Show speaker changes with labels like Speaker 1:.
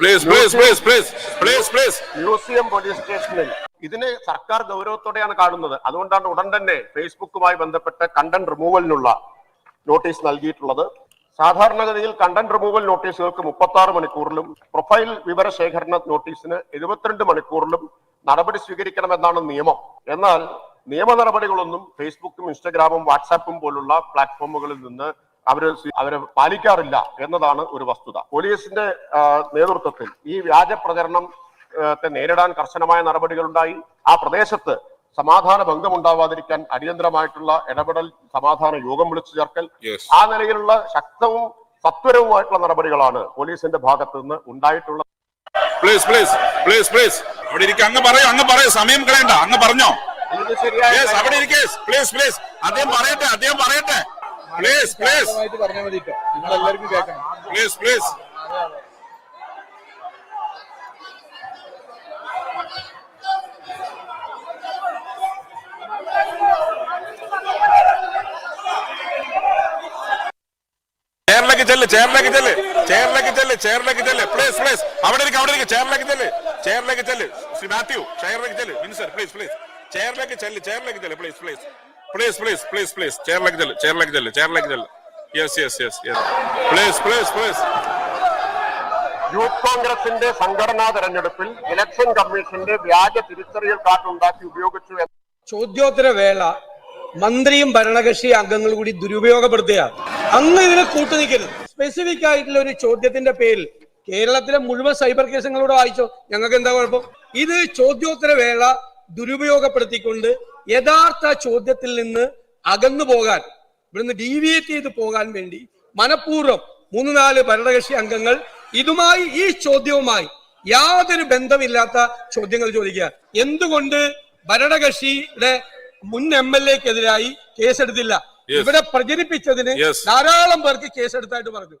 Speaker 1: Please please please please please please
Speaker 2: museum police സ്റ്റേഷനിൽ. ഇതിനെ സർക്കാർ ഗൗരവത്തോടെയാണ് കാണുന്നത്. അതുകൊണ്ടാണ് ഉടൻ തന്നെ ഫേസ്ബുക്കുമായി ബന്ധപ്പെട്ട് കണ്ടന്റ് റിമൂവലിനുള്ള നോട്ടീസ് നൽകിയിട്ടുള്ളത്. സാധാരണഗതിയിൽ കണ്ടന്റ് റിമൂവൽ നോട്ടീസുകൾക്ക് മുപ്പത്തി ആറ് മണിക്കൂറിലും പ്രൊഫൈൽ വിവര ശേഖരണ നോട്ടീസിന് എഴുപത്തിരണ്ട് മണിക്കൂറിലും നടപടി സ്വീകരിക്കണമെന്നാണ് നിയമം. എന്നാൽ നിയമ നടപടികളൊന്നും ഫേസ്ബുക്കും ഇൻസ്റ്റഗ്രാമും വാട്സാപ്പും പോലുള്ള പ്ലാറ്റ്ഫോമുകളിൽ നിന്ന് അവർ അവരെ പാലിക്കാറില്ല എന്നതാണ് ഒരു വസ്തുത. പോലീസിന്റെ നേതൃത്വത്തിൽ ഈ വ്യാജ പ്രചരണം നേരിടാൻ കർശനമായ നടപടികളുണ്ടായി. ആ പ്രദേശത്ത് സമാധാന ഭംഗമുണ്ടാവാതിരിക്കാൻ അടിയന്തരമായിട്ടുള്ള ഇടപെടൽ സമാധാന യോഗം വിളിച്ചു ചേർക്കൽ. ആ നിലയിലുള്ള ശക്തവും സത്വരവുമായിട്ടുള്ള നടപടികളാണ് പോലീസിന്റെ ഭാഗത്ത് നിന്ന് ഉണ്ടായിട്ടുള്ളത്.
Speaker 1: പ്ലീസ് പ്ലീസ് പ്ലീസ് പ്ലീസ് അവിടെ ഇരിക്കുക അങ്ങ് പറയൂ അങ്ങ് പറയൂ. സമയം കളയണ്ട അങ്ങ് പറഞ്ഞോ. അവിടെ ഇരിക്കേ. പ്ലീസ് പ്ലീസ് അദ്ദേഹം പറയട്ടെ അദ്ദേഹം പറയട്ടെ. പ്ലീസ് പ്ലീസ്
Speaker 3: പറഞ്ഞാൽ മതി നിങ്ങൾ എല്ലാവർക്കും കേൾക്കണം
Speaker 1: പ്ലീസ് പ്ലീസ് ചെയറിലേക്ക് ചെല്ല് ചെയറിലേക്ക് ചെല്ല്. ചെയറിലേക്ക് ചെല്ല് ചെയറിലേക്ക് ചെല്ല്. പ്ലീസ് പ്ലീസ് അവിടെ ഇരിക്കും അവിടെ ഇരിക്കും. ചെയറിലേക്ക് ചെല്ല്. ചെയറിലേക്ക് ചെല്ല്. ശ്രീ മാത്യു ചെയറിലേക്ക് ചെല്ല്. മിനിസ്റ്റർ പ്ലീസ് പ്ലീസ് ചെയറിലേക്ക് ചെല്ല് ചെയറിലേക്ക് ചെല്ല്. Please please please please please please ചെയറിലേക്ക് ചെല്ല് ചെയറിലേക്ക് ചെല്ല് ചെയറിലേക്ക് ചെല്ല് yes yes yes yes please please please
Speaker 2: youth കോൺഗ്രസിന്റെ സംഘടനാ തെരഞ്ഞെടുപ്പിൽ ഇലക്ഷൻ കമ്മീഷന്റെ വ്യാജ തിരിച്ചറിയൽ കാർഡ് ഉണ്ടാക്കി ഉപയോഗിച്ചു എന്ന്
Speaker 4: ചോദ്യോത്തര വേള മന്ത്രിയും ഭരണകക്ഷി അംഗങ്ങളും കൂടി ദുരുപയോഗപ്പെടുത്തുകയാണ്. അങ്ങ് ഇതിനെ കൂട്ടുനിൽക്കരുത് സ്പെസിഫിക് ആയിട്ടുള്ള ഒരു ചോദ്യത്തിന്റെ പേരിൽ കേരളത്തിലെ മുഴുവൻ സൈബർ കേസുകളോട് വായിച്ചോ ഞങ്ങൾക്ക് എന്താ കുഴപ്പം? ഇത് ചോദ്യോത്തര വേള ദുരുപയോഗപ്പെടുത്തിക്കൊണ്ട് യഥാർത്ഥ ചോദ്യത്തിൽ നിന്ന് അകന്നു പോകാൻ ഇവിടുന്ന് ഡീവിയേറ്റ് ചെയ്ത് പോകാൻ വേണ്ടി മനഃപൂർവം മൂന്ന് നാല് ഭരണകക്ഷി അംഗങ്ങൾ ഇതുമായി ഈ ചോദ്യവുമായി യാതൊരു ബന്ധമില്ലാത്ത ചോദ്യങ്ങൾ ചോദിക്കുക എന്തുകൊണ്ട് ഭരണകക്ഷിയുടെ മുൻ എം എൽ എക്കെതിരായി കേസെടുത്തില്ല. ഇവിടെ പ്രചരിപ്പിച്ചതിന്. ധാരാളം പേർക്ക് കേസെടുത്തായിട്ട് പറഞ്ഞു